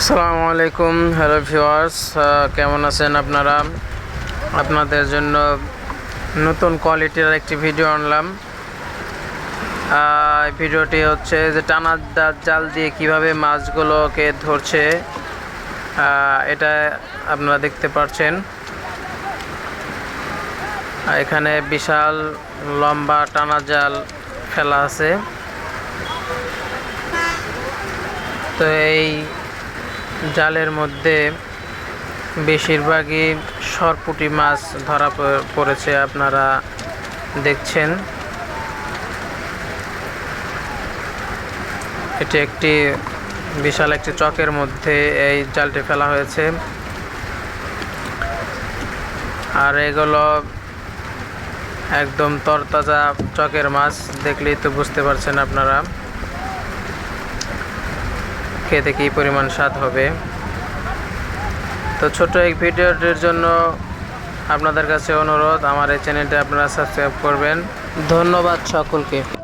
আসসালামু আলাইকুম, hello viewers কেমন আছেন আপনারা? আপনাদের জন্য নতুন কোয়ালিটির একটি ভিডিও আনলাম। ভিডিওটি হচ্ছে যে টানা জাল দিয়ে কীভাবে মাছগুলোকে ধরছে এটা আপনারা দেখতে পাচ্ছেন এখানে বিশাল লম্বা টানা জাল ফেলা আছে। তো এই জালের মধ্যে বেশিরভাগই সরপুটি মাছ ধরা পড়েছে আপনারা দেখছেন। এটি একটি বিশাল একটি চকের মধ্যে এই জালটি ফেলা হয়েছে। আর এগুলো একদম তরতাজা চকের মাছ, দেখলেই তো বুঝতে পারছেন আপনারা। খেতে কী পরিমাণ স্বাদ হবে। তো ছোট এক ভিডিওটির জন্য আপনাদের কাছে অনুরোধ, আমার এই চ্যানেলটি আপনারা সাবস্ক্রাইব করবেন। ধন্যবাদ সকলকে।